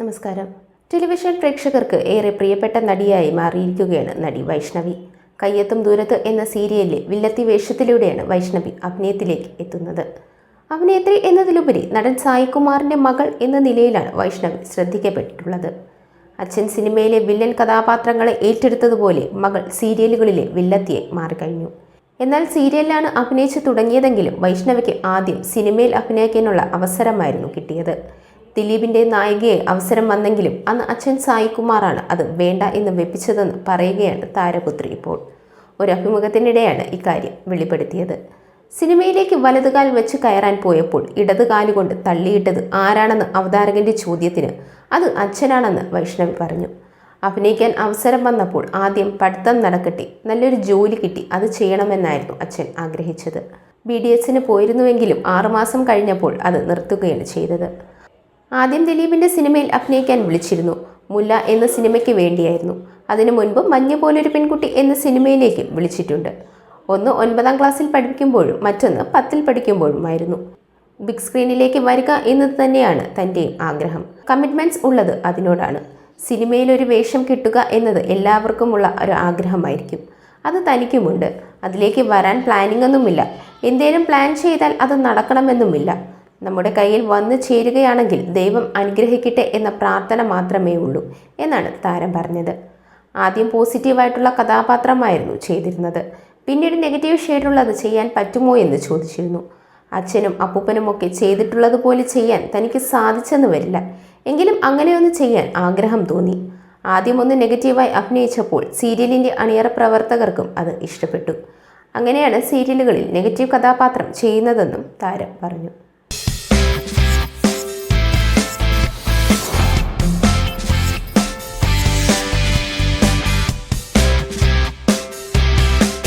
നമസ്കാരം. ടെലിവിഷൻ പ്രേക്ഷകർക്ക് ഏറെ പ്രിയപ്പെട്ട നടിയായി മാറിയിരിക്കുകയാണ് നടി വൈഷ്ണവി. കയ്യെത്തും ദൂരത്ത് എന്ന സീരിയലിലെ വില്ലത്തി വേഷത്തിലൂടെയാണ് വൈഷ്ണവി അഭിനയത്തിലേക്ക് എത്തുന്നത്. അഭിനേത്രി എന്നതിലുപരി നടൻ സായികുമാറിന്റെ മകൾ എന്ന നിലയിലാണ് വൈഷ്ണവി ശ്രദ്ധിക്കപ്പെട്ടിട്ടുള്ളത്. അച്ഛൻ സിനിമയിലെ വില്ലൻ കഥാപാത്രങ്ങളെ ഏറ്റെടുത്തതുപോലെ മകൾ സീരിയലുകളിലെ വില്ലത്തിയെ മാറിക്കഴിഞ്ഞു. എന്നാൽ സീരിയലിലാണ് അഭിനയിച്ചു തുടങ്ങിയതെങ്കിലും വൈഷ്ണവിക്ക് ആദ്യം സിനിമയിൽ അഭിനയിക്കാനുള്ള അവസരമായിരുന്നു കിട്ടിയത്. ദിലീപിന്റെ നായികയെ അവസരം വന്നെങ്കിലും അന്ന് അച്ഛൻ സായികുമാറാണ് അത് വേണ്ട എന്ന് വെപ്പിച്ചതെന്ന് പറയുകയാണ് താരപുത്രി ഇപ്പോൾ. ഒരു അഭിമുഖത്തിനിടെയാണ് ഇക്കാര്യം വെളിപ്പെടുത്തിയത്. സിനിമയിലേക്ക് വലതുകാൽ വെച്ച് കയറാൻ പോയപ്പോൾ ഇടതുകാലുകൊണ്ട് തള്ളിയിട്ടത് ആരാണെന്ന് അവതാരകന്റെ ചോദ്യത്തിന് അത് അച്ഛനാണെന്ന് വൈഷ്ണവി പറഞ്ഞു. അഭിനയിക്കാൻ അവസരം വന്നപ്പോൾ ആദ്യം പഠിത്തം നടക്കട്ടെ നല്ലൊരു ജോലി കിട്ടി അത് ചെയ്യണമെന്നായിരുന്നു അച്ഛൻ ആഗ്രഹിച്ചത്. ബി ഡി എസിന് പോയിരുന്നുവെങ്കിലും ആറുമാസം കഴിഞ്ഞപ്പോൾ അത് നിർത്തുകയാണ് ചെയ്തത്. ആദ്യം ദിലീപിന്റെ സിനിമയിൽ അഭിനയിക്കാൻ വിളിച്ചിരുന്നു. മുല്ല എന്ന സിനിമയ്ക്ക് വേണ്ടിയായിരുന്നു. അതിനു മുൻപ് മഞ്ഞ പോലൊരു പെൺകുട്ടി എന്ന സിനിമയിലേക്ക് വിളിച്ചിട്ടുണ്ട്. ഒന്ന് ഒൻപതാം ക്ലാസ്സിൽ പഠിക്കുമ്പോഴും മറ്റൊന്ന് പത്തിൽ പഠിക്കുമ്പോഴുമായിരുന്നു. ബിഗ് സ്ക്രീനിലേക്ക് വരിക എന്നത് തന്നെയാണ് തന്റെയും ആഗ്രഹം. കമ്മിറ്റ്മെന്റ്സ് ഉള്ളത് അതിനോടാണ്. സിനിമയിലൊരു വേഷം കിട്ടുക എന്നത് എല്ലാവർക്കുമുള്ള ഒരു ആഗ്രഹമായിരിക്കും. അത് തനിക്കുമുണ്ട്. അതിലേക്ക് വരാൻ പ്ലാനിംഗ് ഒന്നുമില്ല. എന്തേലും പ്ലാൻ ചെയ്താൽ അത് നടക്കണമെന്നുമില്ല. നമ്മുടെ കയ്യിൽ വന്നു ചേരുകയാണെങ്കിൽ ദൈവം അനുഗ്രഹിക്കട്ടെ എന്ന പ്രാർത്ഥന മാത്രമേ ഉള്ളൂ എന്നാണ് താരം പറഞ്ഞത്. ആദ്യം പോസിറ്റീവായിട്ടുള്ള കഥാപാത്രമായിരുന്നു ചെയ്തിരുന്നത്. പിന്നീട് നെഗറ്റീവ് ഷെയ്ഡുള്ളത് ചെയ്യാൻ പറ്റുമോ എന്ന് ചോദിച്ചിരുന്നു. അച്ഛനും അപ്പൂപ്പനും അപ്പൂപ്പനുമൊക്കെ ചെയ്തിട്ടുള്ളതുപോലെ ചെയ്യാൻ തനിക്ക് സാധിച്ചെന്ന് വരില്ല. എങ്കിലും അങ്ങനെയൊന്ന് ചെയ്യാൻ ആഗ്രഹം തോന്നി. ആദ്യമൊന്ന് നെഗറ്റീവായി അഭിനയിച്ചപ്പോൾ സീരിയലിന്റെ അണിയറ പ്രവർത്തകർക്കും അത് ഇഷ്ടപ്പെട്ടു. അങ്ങനെയാണ് സീരിയലുകളിൽ നെഗറ്റീവ് കഥാപാത്രം ചെയ്യുന്നതെന്നും താരം പറഞ്ഞു.